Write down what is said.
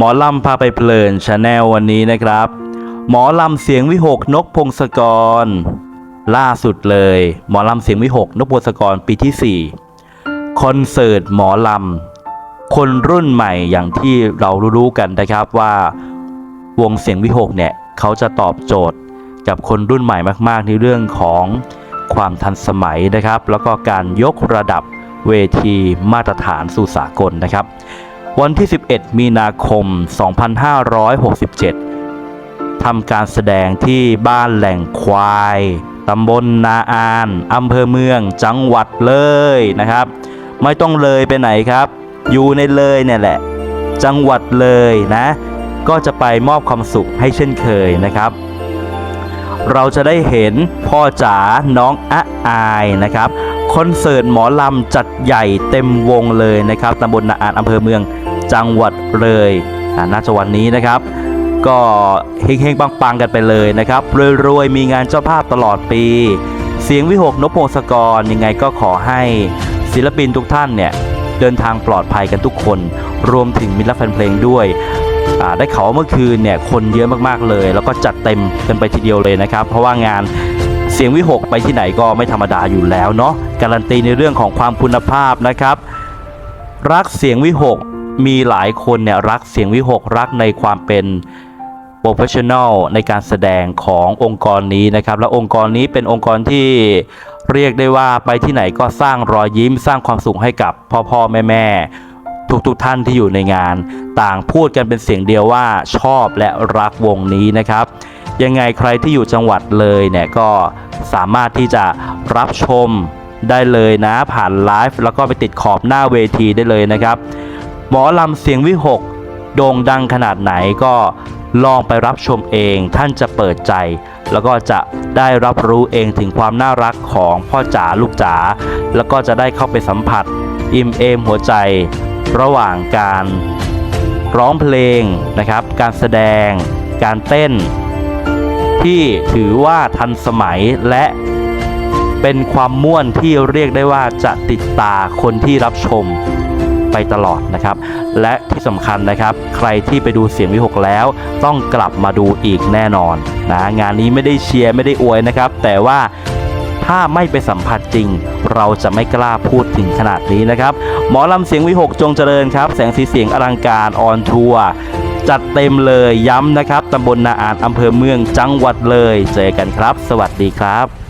หมอลำพาไปเพลินชาแนลวันนี้นะครับ หมอลำเสียงวิหกนกพงศกร ล่าสุดเลย หมอลำเสียงวิหกนกพงศกรปีที่ 4 คอนเสิร์ตหมอลำ คนรุ่นใหม่อย่างที่เรารู้ๆกันนะครับว่าวงเสียงวิหกเนี่ยเขาจะตอบโจทย์กับคนรุ่นใหม่มากๆ ในเรื่องของความทันสมัยนะครับ แล้วก็การยกระดับเวทีมาตรฐานสู่สากลนะครับ วันที่ 11 มีนาคม 2567 ทำการแสดงที่บ้านแหล่งควาย ตำบลนาอานอำเภอเมือง จังหวัดเลยนะครับ ไม่ต้องเลยไปไหนครับ อยู่ในเลยเนี่ยแหละ จังหวัดเลยนะ ก็จะไปมอบความสุขให้เช่นเคยนะครับ เราจะได้เห็นพ่อจ๋าน้องอะอายนะครับคอนเสิร์ตหมอลำจัดใหญ่เต็มวงเลยนะครับตำบลนาอานอำเภอเมือง จังหวัดเลยน่าจะวันนี้นะครับ ก็เฮงๆปังๆกันไปเลยนะครับรวยๆมีงานเจ้าภาพตลอดปี เสียงวิหกนพพงศกรยังไงก็ขอให้ศิลปินทุกท่านเนี่ยเดินทางปลอดภัยกันทุกคน รวมถึงมิตรแฟนเพลงด้วยได้ข่าวว่าเมื่อคืนเนี่ยคนเยอะมากๆเลย แล้วก็จัดเต็มกันไปทีเดียวเลยนะครับ เพราะว่างานเสียงวิหกไปที่ไหนก็ไม่ธรรมดาอยู่แล้วเนาะการันตีในเรื่องของความคุณภาพนะครับ รักเสียงวิหก มีหลายคนเนี่ยรักเสียงวิหกรักในความเป็นโปรเฟชชั่นอลในการแสดงขององค์กรนี้นะครับ และองค์กรนี้เป็นองค์กรที่เรียกได้ว่าไปที่ไหนก็สร้างรอยยิ้มสร้างความสุขให้กับพ่อพ่อแม่แม่ทุกทุกท่านที่อยู่ในงาน ต่างพูดกันเป็นเสียงเดียวว่าชอบและรักวงนี้นะครับ ยังไงใครที่อยู่จังหวัดเลยเนี่ยก็สามารถที่จะรับชมได้เลยนะผ่านไลฟ์แล้วก็ไปติดขอบหน้าเวทีได้เลยนะครับ หมอลำเสียงวิหกโด่งดังขนาดไหนก็ลองไปรับชมเองท่านจะเปิดใจ แล้วก็จะได้รับรู้เองถึงความน่ารักของพ่อจ๋าลูกจ๋าแล้วก็จะได้เข้าไปสัมผัส อิ่มเอมหัวใจ ระหว่างการร้องเพลงนะครับ การแสดง การเต้น ที่ถือว่าทันสมัยและเป็นความม่วนที่เรียกได้ว่าจะติดตาคนที่รับชม ตลอดนะครับ และที่สำคัญนะครับ ใครที่ไปดูเสียงวิหกแล้ว ต้องกลับมาดูอีกแน่นอนนะงานนี้ไม่ได้เชียร์ไม่ได้อวยนะครับ แต่ว่าถ้าไม่ไปสัมผัสจริง เราจะไม่กล้าพูดถึงขนาดนี้นะครับ หมอลำเสียงวิหกจงเจริญครับ แสงสีเสียงอลังการออนทัวร์จัดเต็มเลยย้ำนะครับตำบลนาอานอำเภอเมืองจังหวัดเลย เจอกันครับ สวัสดีครับ